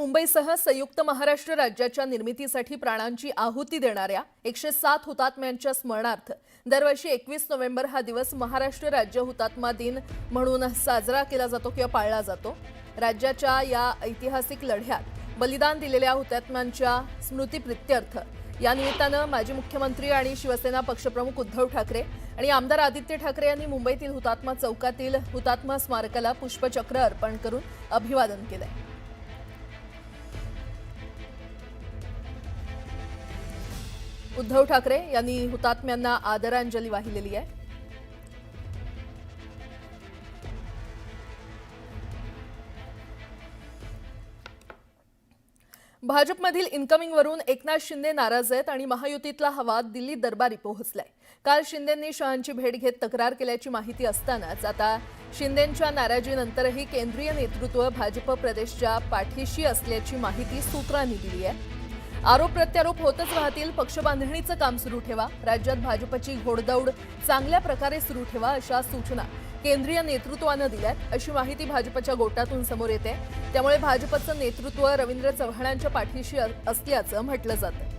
मुंबईसह संयुक्त महाराष्ट्र राज्याच्या निर्मितीसाठी प्राणांची आहुती देणाऱ्या एकशे सात हुतात्म्यांच्या स्मरणार्थ दरवर्षी एकवीस नोव्हेंबर हा दिवस महाराष्ट्र राज्य हुतात्मा दिन म्हणून साजरा केला जातो किंवा पाळला जातो. राज्याच्या या ऐतिहासिक लढ्यात बलिदान दिलेल्या हुतात्म्यांच्या स्मृतीप्रित्यर्थ या निमित्तानं माजी मुख्यमंत्री आणि शिवसेना पक्षप्रमुख उद्धव ठाकरे आणि आमदार आदित्य ठाकरे यांनी मुंबईतील हुतात्मा चौकातील हुतात्मा स्मारकाला पुष्पचक्र अर्पण करून अभिवादन केलंय. उद्धव ठाकरे यांनी हुतात्म्यांना आदरांजली वाहिलेली आहे. भाजपमधील इन्कमिंगवरून एकनाथ शिंदे नाराज आहेत आणि महायुतीतला हवा दिल्ली दरबारी पोहोचलाय. काल शिंदेंनी शहांची भेट घेत तक्रार केल्याची माहिती असतानाच आता शिंदेंच्या नाराजीनंतरही केंद्रीय नेतृत्व भाजप प्रदेशच्या पाठीशी असल्याची माहिती सूत्रांनी दिली आहे. आरोप प्रत्यारोप होतच राहतील. पक्ष बांधणीचं काम सुरू ठेवा. राज्यात भाजपची घोडदौड चांगल्या प्रकारे सुरू ठेवा अशा सूचना केंद्रीय नेतृत्वानं दिल्यात. अशी माहिती भाजपच्या गोटातून समोर येते. त्यामुळे भाजपचं नेतृत्व रवींद्र चव्हाणांच्या पाठीशी असल्याचं म्हटलं जातं.